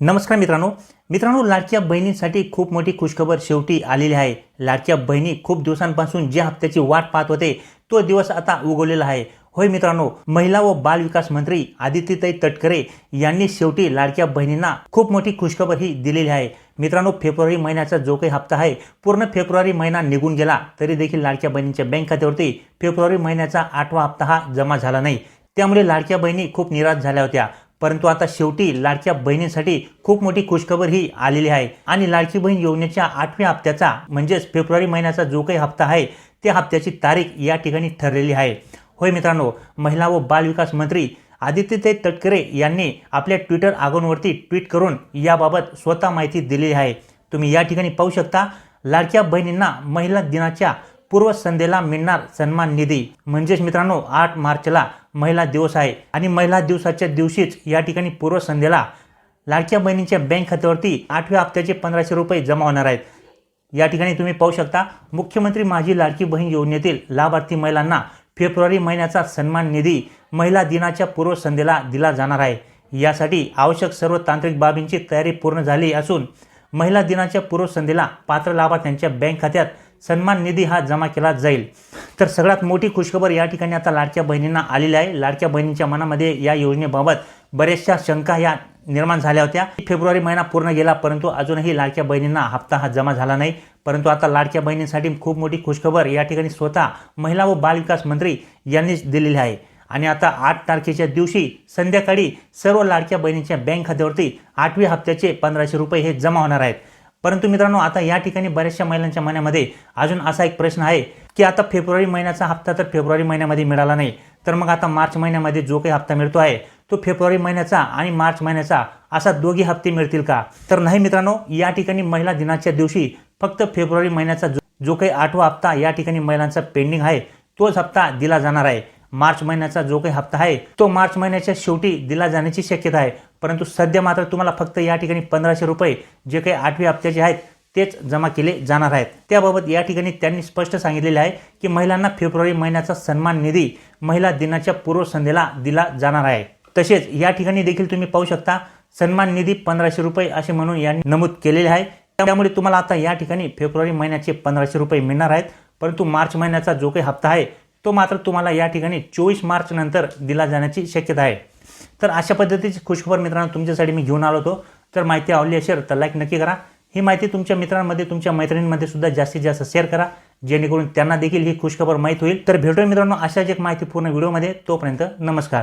नमस्कार मित्रांनो. मित्रांनो लाडक्या बहिणींसाठी खूप मोठी खुशखबर शेवटी आलेली आहे. लाडक्या बहिणी खूप दिवसांपासून ज्या हप्त्याची वाट पाहत होते तो दिवस आता उगवलेला आहे. होय मित्रांनो महिला व बाल विकास मंत्री आदित्यताई तटकरे यांनी शेवटी लाडक्या बहिणींना खूप मोठी खुशखबर ही दिलेली आहे. मित्रांनो फेब्रुवारी महिन्याचा जो काही हप्ता आहे पूर्ण फेब्रुवारी महिना निघून गेला तरी देखील लाडक्या बहिणींच्या बँक खात्यावरती फेब्रुवारी महिन्याचा आठवा हप्ता हा जमा झाला नाही. त्यामुळे लाडक्या बहिणी खूप निराश झाल्या होत्या. परंतु आता शेवटी लाडक्या बहिणींसाठी खूप मोठी खुशखबर ही आलेली आहे. आणि लाडकी बहीण योजनेच्या आठव्या हप्त्याचा म्हणजेच फेब्रुवारी महिन्याचा जो काही हप्ता आहे त्या हप्त्याची तारीख या ठिकाणी ठरलेली आहे. होय मित्रांनो महिला व बाल विकास मंत्री आदित्यते तटकरे यांनी आपल्या ट्विटर अकाउंटवरती ट्विट करून याबाबत स्वतः माहिती दिलेली आहे. तुम्ही या ठिकाणी पाहू शकता लाडक्या बहिणींना महिला दिनाच्या पूर्वसंध्येला मिळणार सन्मान निधी. म्हणजेच मित्रांनो आठ मार्चला महिला दिवस आहे आणि महिला दिवसाच्या दिवशीच या ठिकाणी पूर्वसंध्येला लाडक्या बहिणींच्या बँक खात्यावरती आठव्या हप्त्याचे पंधराशे रुपये जमा होणार आहेत. या ठिकाणी तुम्ही पाहू शकता मुख्यमंत्री माझी लाडकी बहीण योजनेतील लाभार्थी महिलांना फेब्रुवारी महिन्याचा सन्मान निधी महिला दिनाच्या पूर्वसंध्येला दिला जाणार आहे. यासाठी आवश्यक सर्व तांत्रिक बाबींची तयारी पूर्ण झाली असून महिला दिनाच्या पूर्वसंध्येला पात्र लाभार्थ्यांच्या बँक खात्यात सन्मान निधी हा जमा केला जाईल. तर सगळ्यात मोठी खुशखबर या ठिकाणी आता लाडक्या बहिणींना आलेली आहे. लाडक्या बहिणींच्या मनामध्ये या योजनेबाबत बऱ्याचशा शंका या निर्माण झाल्या होत्या. फेब्रुवारी महिना पूर्ण गेला परंतु अजूनही लाडक्या बहिणींना हप्ता हा जमा झाला नाही. परंतु आता लाडक्या बहिणींसाठी खूप मोठी खुशखबर या ठिकाणी स्वतः महिला व बाल विकास मंत्री यांनीच दिलेली आहे. आणि आता आठ तारखेच्या दिवशी संध्याकाळी सर्व लाडक्या बहिणींच्या बँक खात्यावरती आठव्या हप्त्याचे पंधराशे रुपये हे जमा होणार आहेत. परंतु मित्रांनो आता या ठिकाणी बऱ्याचशा महिलांच्या मनामध्ये अजून असा एक प्रश्न आहे की आता फेब्रुवारी महिन्याचा हप्ता तर फेब्रुवारी महिन्यामध्ये मिळाला नाही तर मग आता मार्च महिन्यामध्ये जो काही हप्ता मिळतो आहे तो फेब्रुवारी महिन्याचा आणि मार्च महिन्याचा असा दोघी हप्ते मिळतील का? तर नाही मित्रांनो या ठिकाणी महिला दिनाच्या दिवशी फक्त फेब्रुवारी महिन्याचा जो जो काही आठवा हप्ता या ठिकाणी महिलांचा पेंडिंग आहे तोच हप्ता दिला जाणार आहे. मार्च महिन्याचा जो काही हप्ता आहे तो मार्च महिन्याच्या शेवटी दिला जाण्याची शक्यता आहे. परंतु सध्या मात्र तुम्हाला फक्त या ठिकाणी पंधराशे रुपये जे काही आठव्या हप्त्याचे आहेत तेच जमा केले जाणार आहेत. त्याबाबत या ठिकाणी त्यांनी स्पष्ट सांगितलेले आहे की महिलांना फेब्रुवारी महिन्याचा सन्मान निधी महिला दिनाच्या पूर्वसंध्येला दिला जाणार आहे. तसेच या ठिकाणी देखील तुम्ही पाहू शकता सन्मान निधी पंधराशे रुपये असे म्हणून यांनी नमूद केलेले आहे. त्यामुळे तुम्हाला आता या ठिकाणी फेब्रुवारी महिन्याचे पंधराशे रुपये मिळणार आहेत. परंतु मार्च महिन्याचा जो काही हप्ता आहे तो मात्र तुम्हाला या ठिकाणी चोवीस मार्च नंतर दिला जाण्याची शक्यता आहे. तर अशा पद्धतीची खुशखबर मित्रांनो तुमच्यासाठी मी घेऊन आलो होतो. तर माहिती आवडली असेल तर लाईक नक्की करा. ही माहिती तुमच्या मित्रांमध्ये तुमच्या मैत्रिणींमध्ये सुद्धा जास्तीत जास्त शेअर करा. जेणेकरून त्यांना देखील ही खुशखबर माहीत होईल. तर भेटूया मित्रांनो अशाच एक माहितीपूर्ण व्हिडिओमध्ये तोपर्यंत नमस्कार.